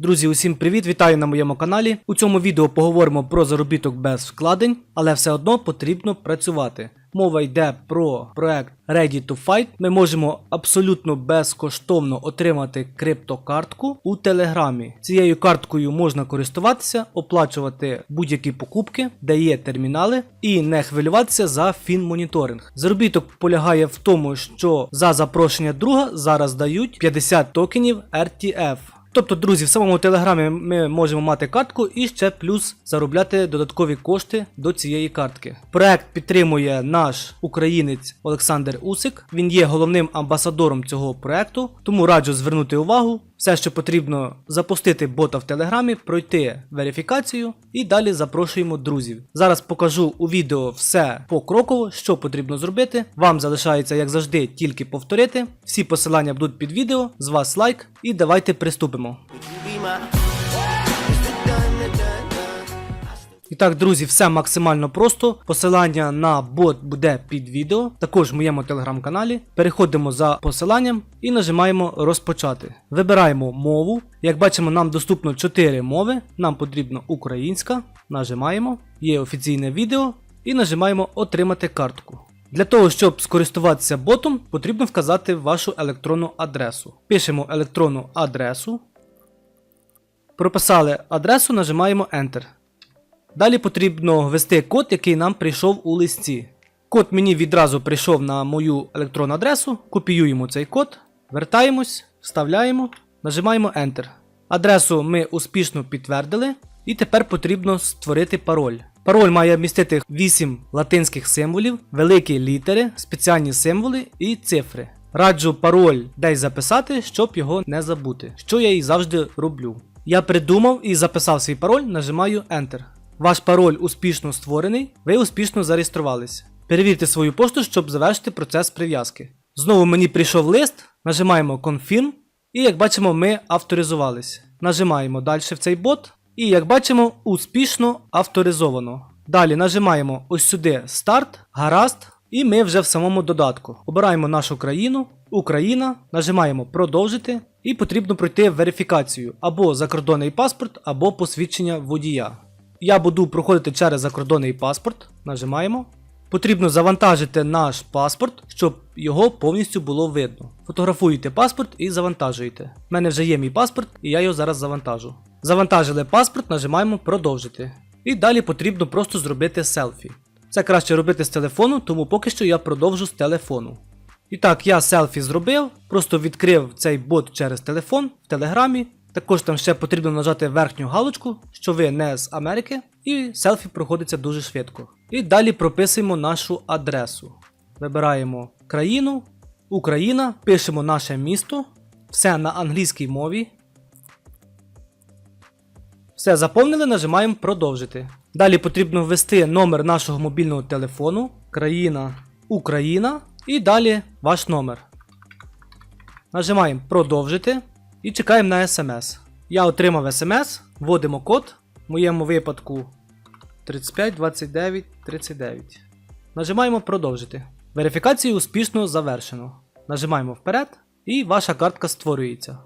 Друзі, усім привіт! Вітаю на моєму каналі. У цьому відео поговоримо про заробіток без вкладень, але все одно потрібно працювати. Мова йде про проект Ready to Fight. Ми можемо абсолютно безкоштовно отримати криптокартку у Телеграмі. Цією карткою можна користуватися, оплачувати будь-які покупки, де є термінали, і не хвилюватися за фінмоніторинг. Заробіток полягає в тому, що за запрошення друга зараз дають 50 токенів RTF. Тобто, друзі, в самому телеграмі ми можемо мати картку і ще плюс заробляти додаткові кошти до цієї картки. Проект підтримує наш українець Олександр Усик. Він є головним амбасадором цього проекту, тому раджу звернути увагу. Все, що потрібно запустити бота в телеграмі, пройти верифікацію і далі запрошуємо друзів. Зараз покажу у відео все покроково, що потрібно зробити. Вам залишається, як завжди, тільки повторити. Всі посилання будуть під відео. З вас лайк і давайте приступимо. І так, друзі, все максимально просто. Посилання на бот буде під відео, також в моєму телеграм-каналі. Переходимо за посиланням і нажимаємо розпочати. Вибираємо мову. Як бачимо, нам доступно 4 мови. Нам потрібна українська. Нажимаємо. Є офіційне відео і нажимаємо Отримати картку. Для того, щоб скористуватися ботом, потрібно вказати вашу електронну адресу. Пишемо електронну адресу. Прописали адресу, нажимаємо Enter. Далі потрібно ввести код, який нам прийшов у листі. Код мені відразу прийшов на мою електронну адресу. Копіюємо цей код, вертаємось, вставляємо, нажимаємо Enter. Адресу ми успішно підтвердили, і тепер потрібно створити пароль. Пароль має містити 8 латинських символів, великі літери, спеціальні символи і цифри. Раджу пароль десь записати, щоб його не забути, що я і завжди роблю. Я придумав і записав свій пароль, нажимаю Enter. Ваш пароль успішно створений, ви успішно зареєструвалися. Перевірте свою пошту, щоб завершити процес прив'язки. Знову мені прийшов лист, нажимаємо Confirm, і як бачимо, ми авторизувалися. Нажимаємо далі в цей бот, і як бачимо, успішно авторизовано. Далі нажимаємо ось сюди Старт, гаразд, і ми вже в самому додатку. Обираємо нашу країну, Україна, нажимаємо Продовжити, і потрібно пройти верифікацію або закордонний паспорт, або посвідчення водія. Я буду проходити через закордонний паспорт. Нажимаємо. Потрібно завантажити наш паспорт, щоб його повністю було видно. Фотографуєте паспорт і завантажуєте. У мене вже є мій паспорт, і я його зараз завантажу. Завантажили паспорт, нажимаємо продовжити. І далі потрібно просто зробити селфі. Це краще робити з телефону, тому поки що я продовжу з телефону. І так, я селфі зробив, просто відкрив цей бот через телефон в телеграмі. Також там ще потрібно нажати верхню галочку, що ви не з Америки, і селфі проходиться дуже швидко. І далі прописуємо нашу адресу. Вибираємо країну, Україна, пишемо наше місто, все на англійській мові. Все заповнили, нажимаємо продовжити. Далі потрібно ввести номер нашого мобільного телефону, країна Україна і далі ваш номер. Нажимаємо продовжити і чекаємо на смс. Я отримав смс, вводимо код, в моєму випадку 35 29 39. Нажимаємо продовжити. Верифікацію успішно завершено. Нажимаємо вперед і ваша картка створюється.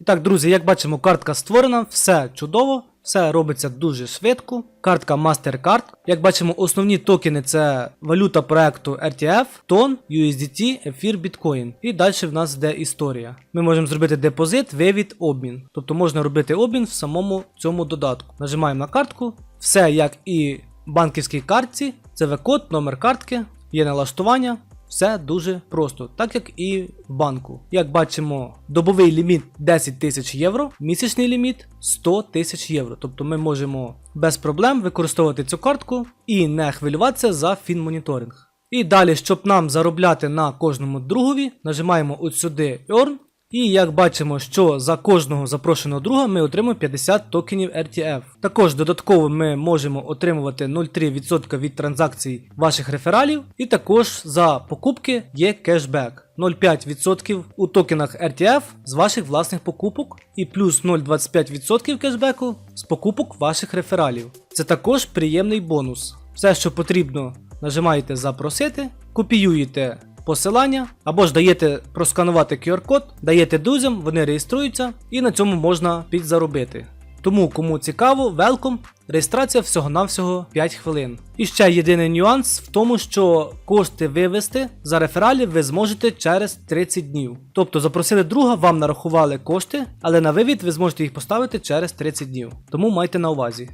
І так, друзі, як бачимо, картка створена, все чудово, все робиться дуже швидко. Картка MasterCard. Як бачимо, основні токени це валюта проекту RTF, TON, USDT, Ефір, Bitcoin. І далі в нас йде історія. Ми можемо зробити депозит, вивід, обмін. Тобто можна робити обмін в самому цьому додатку. Нажимаємо на картку. Все як і банківській картці, це код, номер картки, є налаштування. Все дуже просто, так як і в банку. Як бачимо, добовий ліміт 10 тисяч євро, місячний ліміт 100 тисяч євро. Тобто ми можемо без проблем використовувати цю картку і не хвилюватися за фінмоніторинг. І далі, щоб нам заробляти на кожному другові, нажимаємо от сюди Earn. І як бачимо, що за кожного запрошеного друга ми отримуємо 50 токенів RTF. Також додатково ми можемо отримувати 0,3% від транзакцій ваших рефералів, і також за покупки є кешбек 0,5% у токенах RTF з ваших власних покупок, і плюс 0,25% кешбеку з покупок ваших рефералів. Це також приємний бонус. Все, що потрібно, нажимаєте запросити, копіюєте посилання, або ж даєте просканувати QR-код, даєте друзям, вони реєструються і на цьому можна підзаробити. Тому, кому цікаво, велком. Реєстрація всього-навсього 5 хвилин. І ще єдиний нюанс в тому, що кошти вивести за рефералі ви зможете через 30 днів. Тобто запросили друга, вам нарахували кошти, але на вивід ви зможете їх поставити через 30 днів. Тому майте на увазі.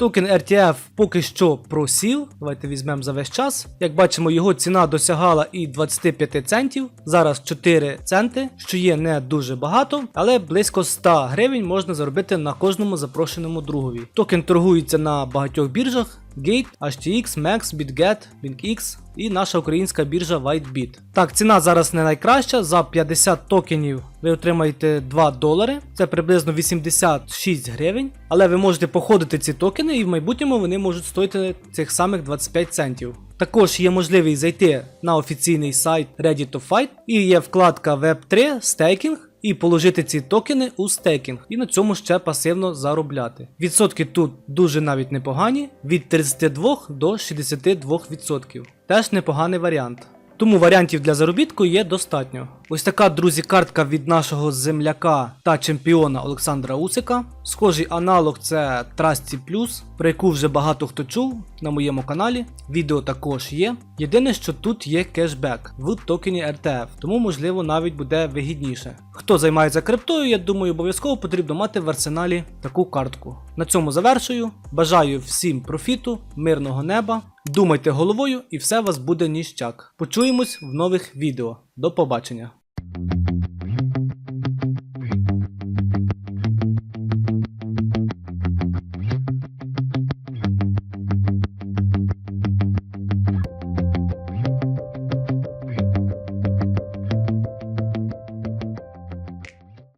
Токен RTF поки що просів. Давайте візьмемо за весь час. Як бачимо, його ціна досягала і 25 центів. Зараз 4 центи, що є не дуже багато, але близько 100 гривень можна заробити на кожному запрошеному другові. Токен торгується на багатьох біржах. Gate, HTX, Max, BitGet, BinkX і наша українська біржа WhiteBit. Так, ціна зараз не найкраща. За 50 токенів ви отримаєте 2 долари. Це приблизно 86 гривень. Але ви можете походити ці токени, і в майбутньому вони можуть стоїти цих самих 25 центів. Також є можливість зайти на офіційний сайт Ready to Fight і є вкладка Web3 стейкінг і положити ці токени у стейкінг, і на цьому ще пасивно заробляти. Відсотки тут дуже навіть непогані, від 32 до 62%. Теж непоганий варіант. Тому варіантів для заробітку є достатньо. Ось така, друзі, картка від нашого земляка та чемпіона Олександра Усика. Схожий аналог це Trusty Plus, про яку вже багато хто чув на моєму каналі. Відео також є. Єдине, що тут є кешбек в токені RTF, тому можливо навіть буде вигідніше. Хто займається криптою, я думаю, обов'язково потрібно мати в арсеналі таку картку. На цьому завершую. Бажаю всім профіту, мирного неба. Думайте головою і все вас буде ніщак. Почуємось в нових відео. До побачення.